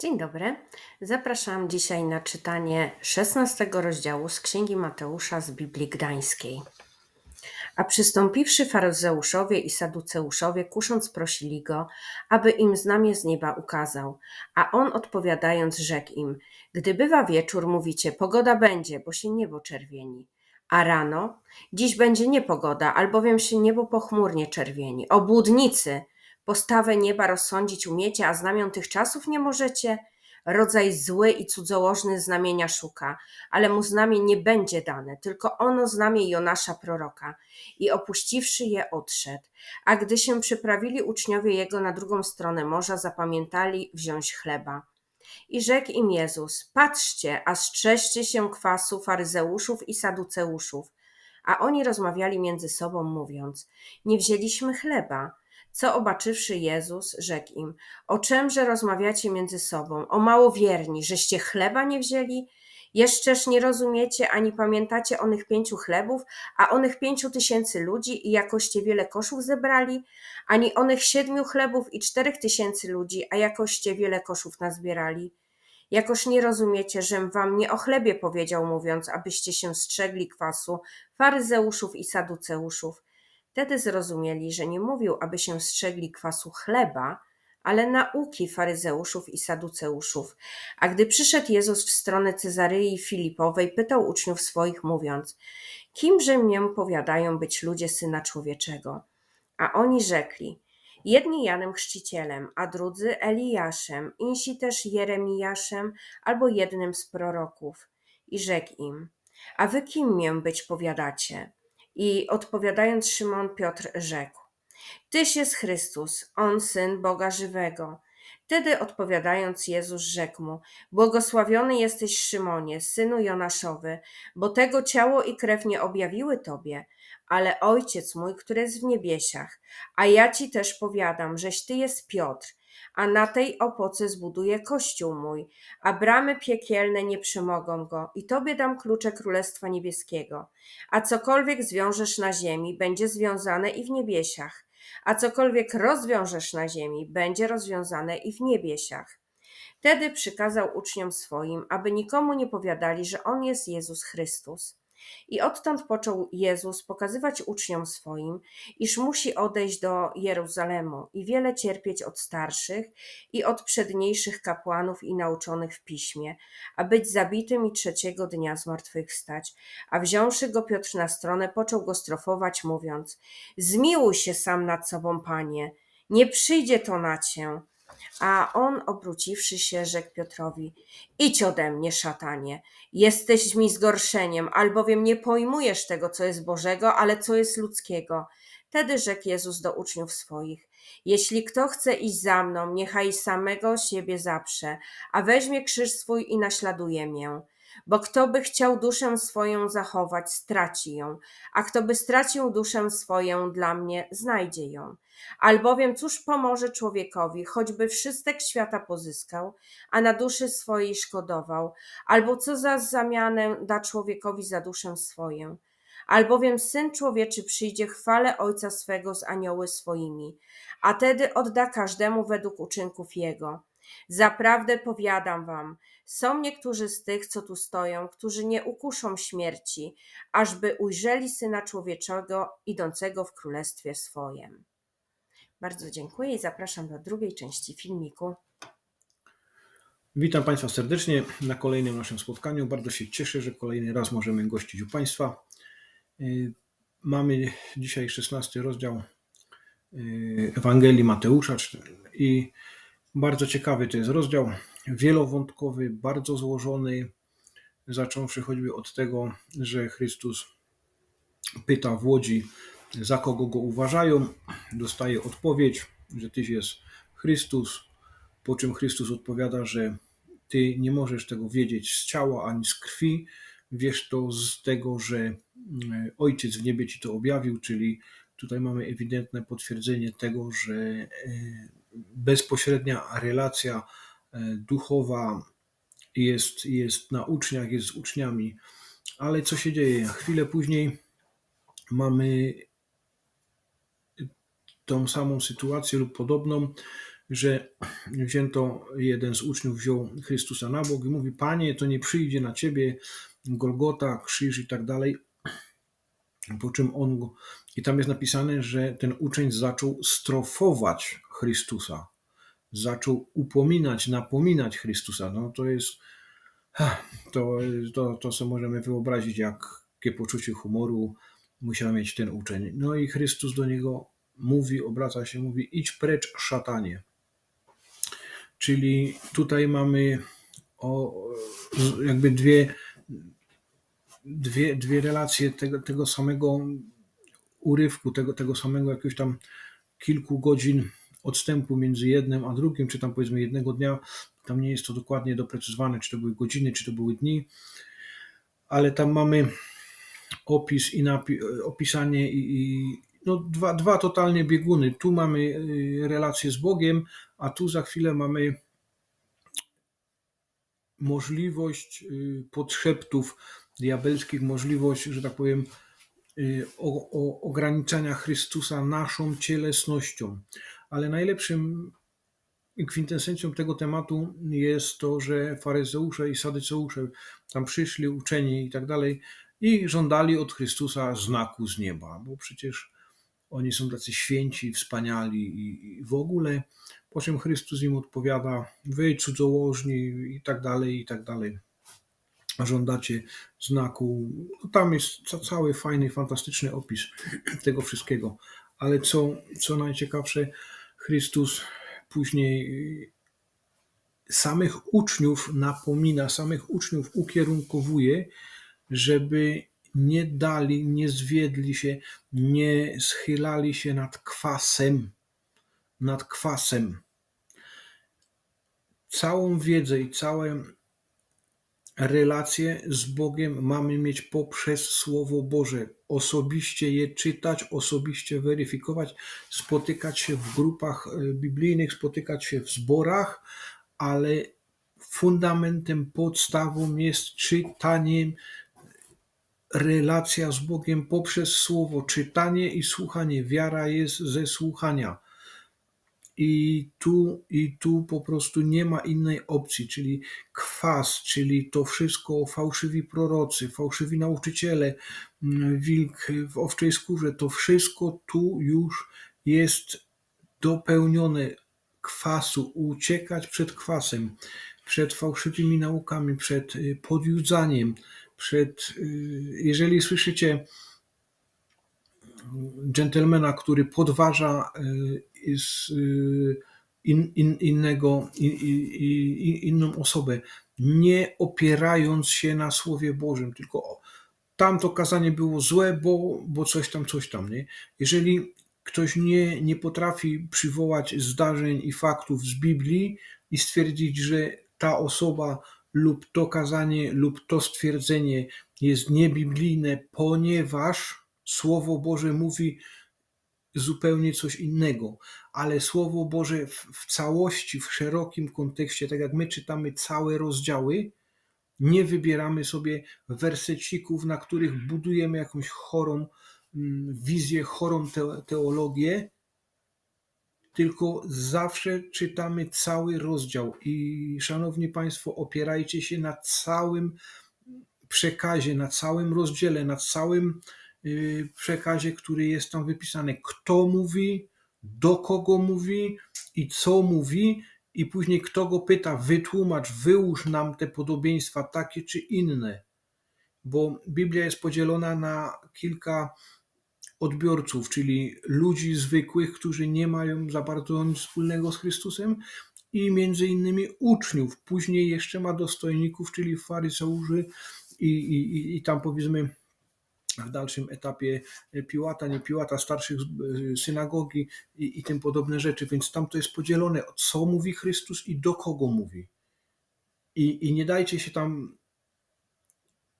Dzień dobry. Zapraszam dzisiaj na czytanie 16 rozdziału z Księgi Mateusza z Biblii Gdańskiej. A przystąpiwszy faryzeuszowie i saduceuszowie, kusząc prosili go, aby im znamie z nieba ukazał. A on odpowiadając rzekł im, gdy bywa wieczór, mówicie, pogoda będzie, bo się niebo czerwieni. A rano, dziś będzie niepogoda, albowiem się niebo pochmurnie czerwieni. Obłudnicy, postawę nieba rozsądzić umiecie, a znamion tych czasów nie możecie? Rodzaj zły i cudzołożny znamienia szuka, ale mu znamię nie będzie dane, tylko ono znamię Jonasza proroka. I opuściwszy je, odszedł. A gdy się przyprawili uczniowie jego na drugą stronę morza, zapamiętali wziąć chleba. I rzekł im Jezus: Patrzcie, a strzeżcie się kwasu faryzeuszów i saduceuszów. A oni rozmawiali między sobą, mówiąc: Nie wzięliśmy chleba. Co obaczywszy Jezus, rzekł im: O czemże rozmawiacie między sobą? O małowierni, żeście chleba nie wzięli? Jeszczeż nie rozumiecie ani pamiętacie onych pięciu chlebów, a onych pięciu tysięcy ludzi i jakoście wiele koszów zebrali, ani onych siedmiu chlebów i czterech tysięcy ludzi, a jakoście wiele koszów nazbierali. Jakoż nie rozumiecie, żem wam nie o chlebie powiedział, mówiąc, abyście się strzegli kwasu faryzeuszów i saduceuszów. Wtedy zrozumieli, że nie mówił, aby się strzegli kwasu chleba, ale nauki faryzeuszów i saduceuszów. A gdy przyszedł Jezus w stronę Cezaryi Filipowej, pytał uczniów swoich, mówiąc: Kimże mię powiadają być ludzie syna człowieczego? A oni rzekli: Jedni Janem Chrzcicielem, a drudzy Eliaszem, insi też Jeremiaszem albo jednym z proroków. I rzekł im: A wy kim mię być powiadacie? I odpowiadając Szymon Piotr rzekł: Tyś jest Chrystus, on syn Boga żywego. Wtedy odpowiadając Jezus rzekł mu: Błogosławiony jesteś Szymonie, synu Jonaszowy, bo tego ciało i krew nie objawiły tobie, ale Ojciec mój, który jest w niebiesiach. A ja ci też powiadam, żeś ty jest Piotr, a na tej opoce zbuduję kościół mój, a bramy piekielne nie przemogą go, i tobie dam klucze Królestwa Niebieskiego. A cokolwiek zwiążesz na ziemi, będzie związane i w niebiesiach, a cokolwiek rozwiążesz na ziemi, będzie rozwiązane i w niebiesiach. Wtedy przykazał uczniom swoim, aby nikomu nie powiadali, że on jest Jezus Chrystus. I odtąd począł Jezus pokazywać uczniom swoim, iż musi odejść do Jeruzalemu i wiele cierpieć od starszych i od przedniejszych kapłanów i nauczonych w piśmie, a być zabitym i trzeciego dnia zmartwychwstać. A wziąwszy go Piotr na stronę, począł go strofować, mówiąc: Zmiłuj się sam nad sobą, panie, nie przyjdzie to na cię. A on, obróciwszy się, rzekł Piotrowi: Idź ode mnie, szatanie, jesteś mi zgorszeniem, albowiem nie pojmujesz tego, co jest Bożego, ale co jest ludzkiego. Wtedy rzekł Jezus do uczniów swoich: Jeśli kto chce iść za mną, niechaj samego siebie zaprze, a weźmie krzyż swój i naśladuje mię. Bo kto by chciał duszę swoją zachować, straci ją, a kto by stracił duszę swoją dla mnie, znajdzie ją. Albowiem cóż pomoże człowiekowi, choćby wszystek świata pozyskał, a na duszy swojej szkodował, albo co za zamianę da człowiekowi za duszę swoją. Albowiem Syn Człowieczy przyjdzie chwale Ojca swego z anioły swoimi, a tedy odda każdemu według uczynków Jego. Zaprawdę powiadam wam, są niektórzy z tych, co tu stoją, którzy nie ukuszą śmierci, ażby ujrzeli Syna Człowieczego idącego w Królestwie swojem. Bardzo dziękuję i zapraszam do drugiej części filmiku. Witam Państwa serdecznie na kolejnym naszym spotkaniu. Bardzo się cieszę, że kolejny raz możemy gościć u Państwa. Y, Mamy dzisiaj 16 rozdział y, Ewangelii Mateusza i bardzo ciekawy to jest rozdział, wielowątkowy, bardzo złożony, zacząwszy choćby od tego, że Chrystus pyta w łodzi, za kogo go uważają, dostaje odpowiedź, że Tyś jest Chrystus, po czym Chrystus odpowiada, że Ty nie możesz tego wiedzieć z ciała ani z krwi, wiesz to z tego, że mm, Ojciec w niebie Ci to objawił, czyli tutaj mamy ewidentne potwierdzenie tego, że e, bezpośrednia relacja e, duchowa jest, jest na uczniach, jest z uczniami. Ale co się dzieje? Chwilę później mamy tą samą sytuację lub podobną, że wzięto, jeden z uczniów wziął Chrystusa na bok i mówi, Panie, to nie przyjdzie na Ciebie Golgota, krzyż i tak dalej. Po czym on i tam jest napisane, że ten uczeń zaczął strofować Chrystusa. Zaczął upominać, napominać Chrystusa. No to jest, to, to, to sobie możemy wyobrazić, jakie poczucie humoru musiał mieć ten uczeń. No i Chrystus do niego mówi, obraca się, mówi: idź precz, szatanie. Czyli tutaj mamy o, jakby dwie, dwie, dwie relacje tego, tego samego urywku, tego, tego samego jakiegoś tam kilku godzin odstępu między jednym a drugim, czy tam powiedzmy jednego dnia. Tam nie jest to dokładnie doprecyzowane, czy to były godziny, czy to były dni, ale tam mamy opis i opisanie i, i no dwa, dwa totalnie bieguny. Tu mamy y, relację z Bogiem, a tu za chwilę mamy możliwość y, podszeptów diabelskich, możliwość, że tak powiem, y, o, o, ograniczania Chrystusa naszą cielesnością. Ale najlepszym kwintesencją tego tematu jest to, że faryzeusze i sadyceusze tam przyszli, uczeni i tak dalej, i żądali od Chrystusa znaku z nieba, bo przecież oni są tacy święci, wspaniali i, w ogóle. Po czym Chrystus im odpowiada, wy cudzołożni i tak dalej, i tak dalej. Żądacie znaku. No tam jest ca- cały fajny, fantastyczny opis tego wszystkiego. Ale co, co najciekawsze, Chrystus później samych uczniów napomina, samych uczniów ukierunkowuje, żeby nie dali, nie zwiedli się, nie schylali się nad kwasem, nad kwasem. Całą wiedzę i całe relacje z Bogiem mamy mieć poprzez Słowo Boże. Osobiście je czytać, osobiście weryfikować, spotykać się w grupach e, biblijnych, spotykać się w zborach, ale fundamentem, podstawą jest czytanie, relacja z Bogiem poprzez Słowo, czytanie i słuchanie. Wiara jest ze słuchania. I tu, I tu po prostu nie ma innej opcji, czyli kwas, czyli to wszystko fałszywi prorocy, fałszywi nauczyciele, mm, wilk w owczej skórze, to wszystko tu już jest dopełnione kwasu, uciekać przed kwasem, przed fałszywymi naukami, przed y, podjudzaniem, przed, y, jeżeli słyszycie dżentelmena, który podważa y, z, y, in, in, innego, i- i- i- inną osobę, nie opierając się na Słowie Bożym, tylko tamto kazanie było złe, bo, bo coś tam, coś tam, nie? Jeżeli ktoś nie, nie potrafi przywołać zdarzeń i faktów z Biblii i stwierdzić, że ta osoba lub to kazanie lub to stwierdzenie jest niebiblijne, ponieważ Słowo Boże mówi zupełnie coś innego, ale Słowo Boże w, w całości, w szerokim kontekście, tak jak my czytamy całe rozdziały, nie wybieramy sobie wersecików, na których budujemy jakąś chorą mm, wizję, chorą te, teologię, tylko zawsze czytamy cały rozdział. I szanowni Państwo, opierajcie się na całym przekazie, na całym rozdziale, na całym przekazie, który jest tam wypisany. Kto mówi, do kogo mówi i co mówi, i później kto go pyta, wytłumacz, wyłóż nam te podobieństwa takie czy inne. Bo Biblia jest podzielona na kilka odbiorców, czyli ludzi zwykłych, którzy nie mają za bardzo nic wspólnego z Chrystusem, i między innymi uczniów. Później jeszcze ma dostojników, czyli faryzeuszy i, i- i tam powiedzmy w dalszym etapie Piłata, nie Piłata, starszych y, synagogi i, i tym podobne rzeczy. Więc tam to jest podzielone, co mówi Chrystus i do kogo mówi. I, i nie dajcie się tam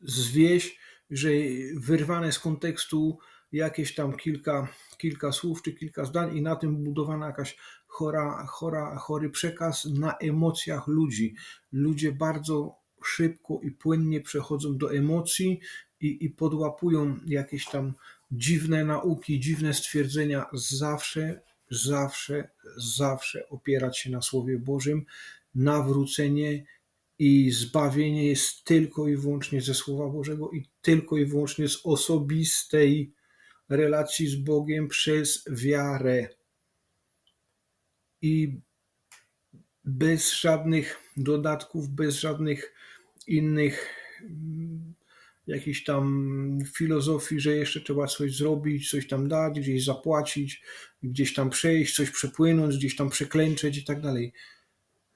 zwieść, że wyrwane z kontekstu jakieś tam kilka, kilka słów czy kilka zdań i na tym budowana jakaś chora, chora, chory przekaz na emocjach ludzi. Ludzie bardzo szybko i płynnie przechodzą do emocji i, i podłapują jakieś tam dziwne nauki, dziwne stwierdzenia. Zawsze, zawsze, zawsze opierać się na Słowie Bożym. Nawrócenie i zbawienie jest tylko i wyłącznie ze Słowa Bożego i tylko i wyłącznie z osobistej relacji z Bogiem przez wiarę. I bez żadnych dodatków, bez żadnych innych jakichś tam filozofii, że jeszcze trzeba coś zrobić, coś tam dać, gdzieś zapłacić, gdzieś tam przejść, coś przepłynąć, gdzieś tam przeklęczeć i tak dalej.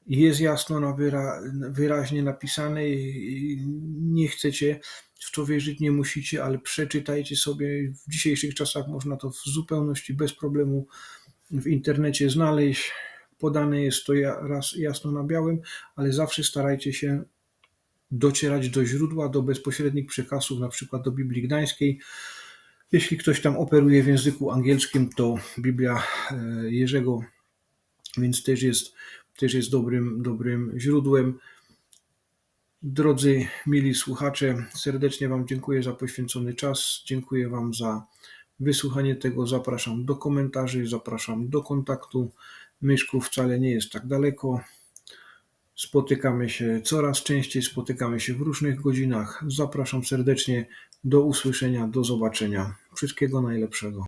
Jest jasno na wyra wyraźnie napisane i nie chcecie w to wierzyć, nie musicie, ale przeczytajcie sobie. W dzisiejszych czasach można to w zupełności bez problemu w internecie znaleźć. Podane jest to jasno na białym, ale zawsze starajcie się docierać do źródła, do bezpośrednich przekazów, na przykład do Biblii Gdańskiej. Jeśli ktoś tam operuje w języku angielskim, to Biblia e, Jerzego, więc też jest, też jest dobrym, dobrym źródłem. Drodzy mili słuchacze, serdecznie Wam dziękuję za poświęcony czas. Dziękuję Wam za wysłuchanie tego. Zapraszam do komentarzy, zapraszam do kontaktu. Myszków wcale nie jest tak daleko. Spotykamy się coraz częściej, spotykamy się w różnych godzinach. Zapraszam serdecznie do usłyszenia, do zobaczenia. Wszystkiego najlepszego.